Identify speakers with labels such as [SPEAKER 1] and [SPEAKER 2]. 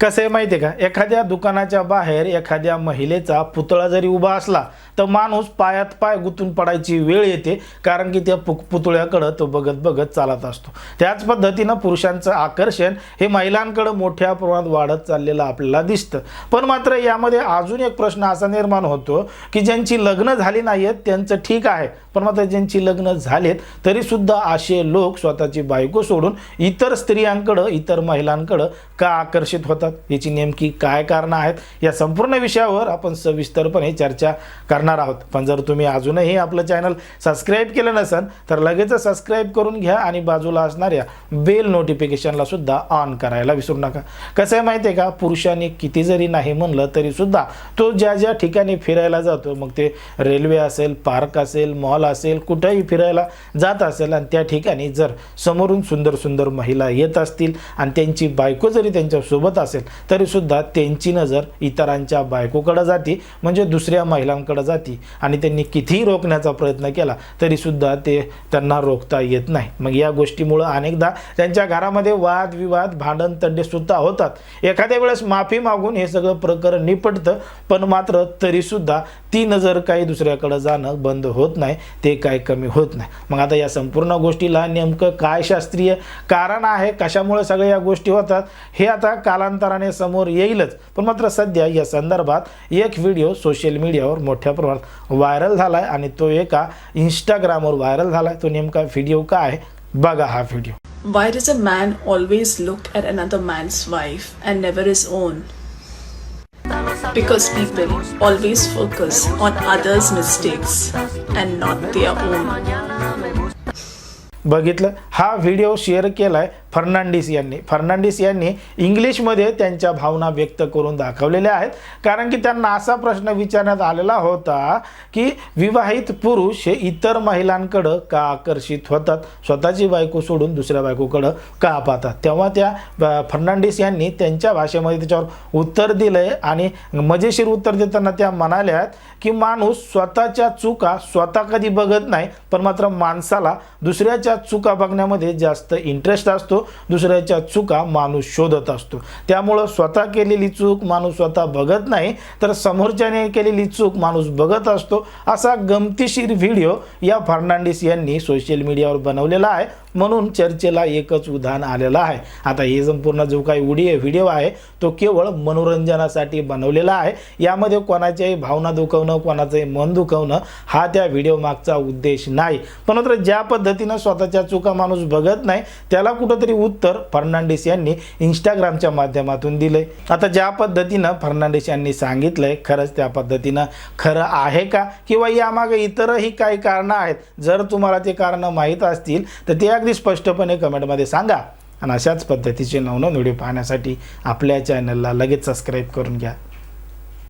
[SPEAKER 1] कसं आहे माहिती आहे का? एखाद्या दुकानाच्या बाहेर एखाद्या महिलेचा पुतळा जरी उभा असला तर माणूस पायात पाय गुंतून पडायची वेळ येते कारण की त्या पु पुतळ्याकडं तो बघत बघत चालत असतो. त्याच पद्धतीनं पुरुषांचं आकर्षण हे महिलांकडं मोठ्या प्रमाणात वाढत चाललेलं आपल्याला दिसतं. पण मात्र यामध्ये अजून एक प्रश्न असा निर्माण होतो की ज्यांची लग्न झाली नाही आहेत त्यांचं ठीक आहे. पण मात्र ज्यांची लग्न झालेत तरीसुद्धा असे लोक स्वतःची बायको सोडून इतर स्त्रियांकडं इतर महिलांकडं का आकर्षित होतात? याची नेमकी काय कारणं आहेत? या संपूर्ण विषयावर आपण सविस्तरपणे चर्चा करणार आहोत. पण जर तुम्ही अजूनही आपलं चॅनल सबस्क्राईब केलं नसेल तर लगेच सबस्क्राईब करून घ्या आणि बाजूला असणाऱ्या बेल नोटिफिकेशनला सुद्धा ऑन करायला विसरू नका. कसं आहे माहिती आहे का? पुरुषांनी किती जरी नाही म्हणलं तरी सुद्धा तो ज्या ज्या ठिकाणी फिरायला जातो मग ते रेल्वे असेल पार्क असेल मॉल असेल कुठंही फिरायला जात असेल आणि त्या ठिकाणी जर समोरून सुंदर सुंदर महिला येत असतील आणि त्यांची बायको जरी त्यांच्यासोबत असेल तरीसुद्धा त्यांची नजर इतरांच्या बायकोकडं जाते म्हणजे दुसऱ्या महिलांकडे जाते. आणि त्यांनी कितीही रोखण्याचा प्रयत्न केला तरीसुद्धा ते त्यांना रोखता येत नाही. मग या गोष्टीमुळं अनेकदा त्यांच्या घरामध्ये वादविवाद भांडण तंडेसुद्धा होतात. एखाद्या वेळेस माफी मागून हे सगळं प्रकरण निपटतं पण मात्र तरीसुद्धा ती नजर काही दुसऱ्याकडं जाणं बंद होत नाही ते काय कमी होत नाही. मग आता या संपूर्ण गोष्टीला नेमकं काय शास्त्रीय कारण आहे कशामुळे सगळ्या या गोष्टी होतात हे आता कालांतराने समोर येईलच. पण मात्र सध्या या संदर्भात एक व्हिडिओ सोशल मीडियावर मोठ्या प्रमाण वायरल झाला आहे आणि तो एका इंस्टाग्रामवर व्हायरल झाला तो नेमका व्हिडिओ काय आहे? बघा हा video
[SPEAKER 2] why does a man always look at another man's wife and never his own because people always focus on others mistakes and not their own
[SPEAKER 1] बघितलं? हा व्हिडिओ शेअर केलाय फर्नांडिस यांनी. फर्नांडिस यांनी इंग्लिशमध्ये त्यांच्या भावना व्यक्त करून दाखवलेल्या आहेत. कारण की त्यांना असा प्रश्न विचारण्यात आलेला होता की विवाहित पुरुष हे इतर महिलांकडं का आकर्षित होतात? स्वतःची बायको सोडून दुसऱ्या बायकोकडं का पाहतात? तेव्हा त्या ब- फर्नांडिस यांनी त्यांच्या भाषेमध्ये त्याच्यावर उत्तर दिलंय आणि मजेशीर उत्तर देताना त्या म्हणाल्यात की माणूस स्वतःच्या चुका स्वतः कधी बघत नाही पण मात्र माणसाला दुसऱ्याच्या चुका बघण्यामध्ये जास्त इंटरेस्ट असतो. दुसऱ्याच्या चुका माणूस शोधत असतो. त्यामुळं स्वतः केलेली चूक माणूस स्वतः बघत नाही तर समोरच्याने केलेली चूक माणूस बघत असतो असा गमतीशीर व्हिडिओ या फर्नांडिस यांनी सोशल मीडियावर बनवलेला आहे. म्हणून चर्चेला एकच उदाहरण आलेलं आहे. आता हे संपूर्ण जो काही उडी व्हिडिओ आहे तो केवळ मनोरंजनासाठी बनवलेला आहे. यामध्ये कोणाच्याही भावना दुखवणं कोणाचंही मन दुखवणं हा त्या व्हिडिओ मागचा उद्देश नाही. पण मात्र ज्या पद्धतीनं स्वतःच्या चुका माणूस बघत नाही त्याला कुठंतरी उत्तर फर्नांडिस यांनी इंस्टाग्रामच्या माध्यमातून दिलंय. आता ज्या पद्धतीनं फर्नांडिस यांनी सांगितलंय खरंच त्या पद्धतीनं खरं आहे का? किंवा यामागे इतरही काही कारणं आहेत? जर तुम्हाला ते कारणं माहीत असतील तर ते अगदी स्पष्टपणे कमेंटमध्ये सांगा. आणि अशाच पद्धतीचे नवनवीन व्हिडिओ पाहण्यासाठी आपल्या चॅनलला लगेच सबस्क्राईब करून घ्या.